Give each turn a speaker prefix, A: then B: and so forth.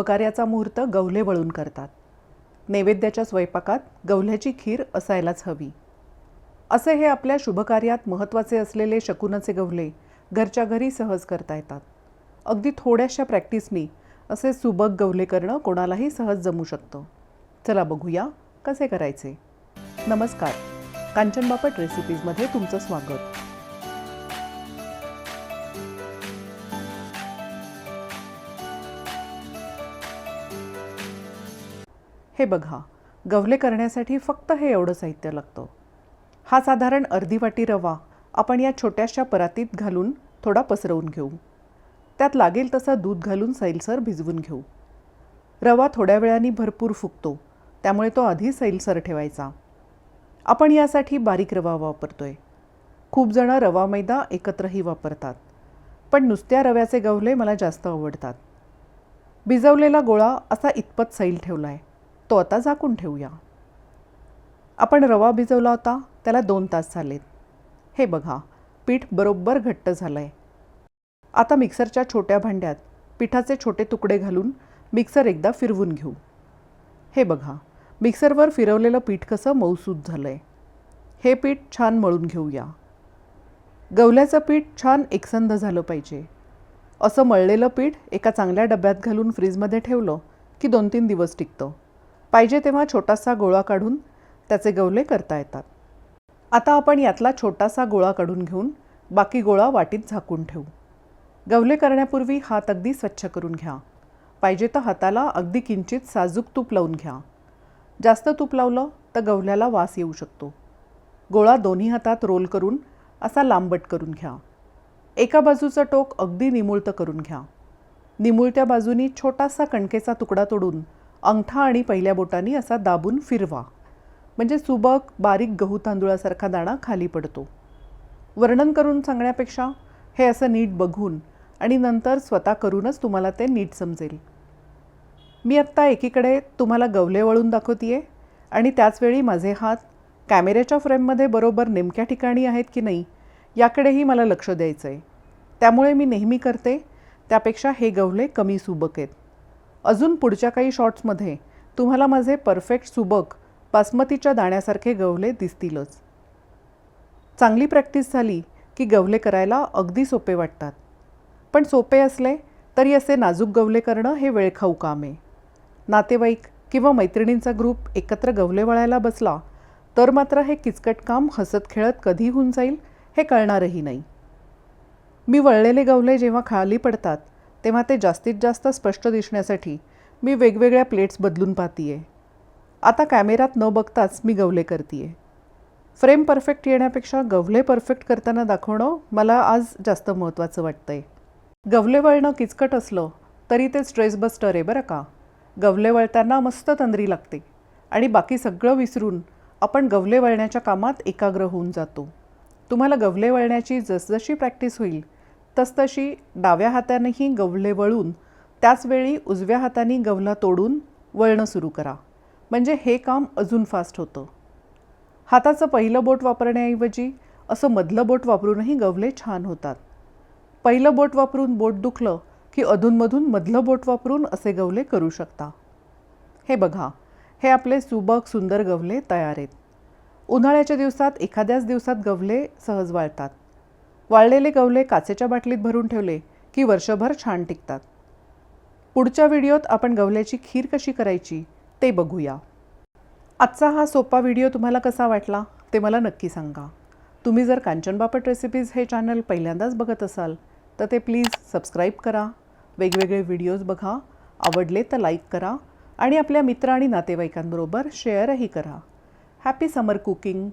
A: उपकार्याचा मुहूर्त गवले वळून करतात. नैवेद्याच्या स्वयंपाकात गवल्याची खीर असायलाच हवी. असे हे आपल्या शुभकार्यात महत्त्वाचे असलेले शकुनाचे गवले घरच्या घरी सहज करता येतात. अगदी थोड्याशा प्रॅक्टिसनी असे सुबक गवले करणं कोणालाही सहज जमू शकतं. चला बघूया कसे करायचे. नमस्कार. कांचन बापट रेसिपीजमध्ये तुमचं स्वागत. हे बघा गवले करण्यासाठी फक्त हे एवढं साहित्य लागतं. हा साधारण अर्धी वाटी रवा आपण या छोट्याशा परातीत घालून थोडा पसरवून घेऊ. त्यात लागेल तसा दूध घालून सैलसर भिजवून घेऊ. रवा थोड्या वेळाने भरपूर फुगतो त्यामुळे तो आधी सैलसर ठेवायचा. आपण यासाठी बारीक रवा वापरतोय. खूप जणं रवा मैदा एकत्रही वापरतात पण नुसत्या रव्याचे गवले मला जास्त आवडतात. भिजवलेला गोळा असा इतपत सैल ठेवला आहे तो आता झाकून ठेवूया. आपण रवा भिजवला होता त्याला दोन तास झालेत. हे बघा पीठ बरोबर घट्ट झालं आहे आता मिक्सरच्या छोट्या भांड्यात पिठाचे छोटे तुकडे घालून मिक्सर एकदा फिरवून घेऊ. हे बघा मिक्सरवर फिरवलेलं पीठ कसं मऊसूद झालं आहे हे पीठ छान मळून घेऊया. गवल्याचं पीठ छान एकसंध झालं पाहिजे. असं मळलेलं पीठ एका चांगल्या डब्यात घालून फ्रीजमध्ये ठेवलं की दोन तीन दिवस टिकतं. पाहिजे तेव्हा छोटासा गोळा काढून त्याचे गवले करता येतात. आता आपण यातला छोटासा गोळा काढून घेऊन बाकी गोळा वाटीत झाकून ठेवू. गवले करण्यापूर्वी हात अगदी स्वच्छ करून घ्या. पाहिजे तर हाताला अगदी किंचित साजूक तूप लावून घ्या. जास्त तूप लावलं तर गवल्याला वास येऊ शकतो. गोळा दोन्ही हातात रोल करून असा लांबट करून घ्या. एका बाजूचं टोक अगदी निमुळतं करून घ्या. निमुळत्या बाजूनी छोटासा कणकेचा तुकडा तोडून अंगठा आणि पहिल्या बोटांनी असा दाबून फिरवा. म्हणजे सुबक बारीक गहू तांदूळासारखा दाणा खाली पडतो. वर्णन करून सांगण्यापेक्षा हे असं नीट बघून आणि नंतर स्वतः करूनच तुम्हाला ते नीट समजेल. मी आत्ता एकीकडे तुम्हाला गवले वळून दाखवतीये आणि त्याचवेळी माझे हात कॅमेऱ्याच्या फ्रेममध्ये बरोबर नेमक्या ठिकाणी आहेत की नाही याकडेही मला लक्ष द्यायचं आहे त्यामुळे मी नेहमी करते त्यापेक्षा हे गवले कमी सुबक आहेत. अजून पुढच्या काही शॉट्समध्ये तुम्हाला माझे परफेक्ट सुबक बासमतीच्या दाण्यासारखे गवले दिसतीलच. चांगली प्रॅक्टिस झाली की गवले करायला अगदी सोपे वाटतात. पण सोपे असले तरी असे नाजूक गवले करणं हे वेळखाऊ काम आहे. नातेवाईक किंवा मैत्रिणींचा ग्रुप एकत्र गवले वळायला बसला तर मात्र हे किचकट काम हसत खेळत कधी होऊन जाईल हे कळणारही नाही. मी वळलेले गवले जेव्हा खाली पडतात तेव्हा ते जास्तीत जास्त स्पष्ट दिसण्यासाठी मी वेगवेगळ्या प्लेट्स बदलून पाहतीये. आता कॅमेरात न बघताच मी गवले करतीये. फ्रेम परफेक्ट येण्यापेक्षा गवले परफेक्ट करताना दाखवणं मला आज जास्त महत्त्वाचं वाटतंय. गवले वळणं किचकट असलं तरी ते स्ट्रेस बस्टर आहे बरं का? गवले वळताना मस्त तंद्री लागते आणि बाकी सगळं विसरून आपण गवले वळण्याच्या कामात एकाग्र होऊन जातो. तुम्हाला गवले वळण्याची जसजशी प्रॅक्टिस होईल तसतशी डाव्या हातानेही गवले वळून त्याचवेळी उजव्या हाताने गवला तोडून वळणं सुरू करा. म्हणजे हे काम अजून फास्ट होतं. हाताचं पहिलं बोट वापरण्याऐवजी असं मधलं बोट वापरूनही गवले छान होतात. पहिलं बोट वापरून बोट दुखलं की अधूनमधून मधलं बोट वापरून असे गवले करू शकता. हे बघा हे आपले सुबक सुंदर गवले तयार आहेत. उन्हाळ्याच्या दिवसात एखाद्याच दिवसात गवले सहज वाळतात. वाळलेले गवले काचेच्या बाटलीत भरून ठेवले की वर्षभर छान टिकतात. पुढच्या व्हिडिओत आपण गवल्याची खीर कशी करायची ते बघूया. आजचा हा सोपा व्हिडिओ तुम्हाला कसा वाटला ते मला नक्की सांगा. तुम्ही जर कांचन बापट रेसिपीज हे चॅनल पहिल्यांदाच बघत असाल तर ते प्लीज सबस्क्राईब करा. वेगवेगळे व्हिडिओज बघा. आवडले तर लाईक करा आणि आपल्या मित्र आणि नातेवाईकांबरोबर शेअरही करा. हॅपी समर कुकिंग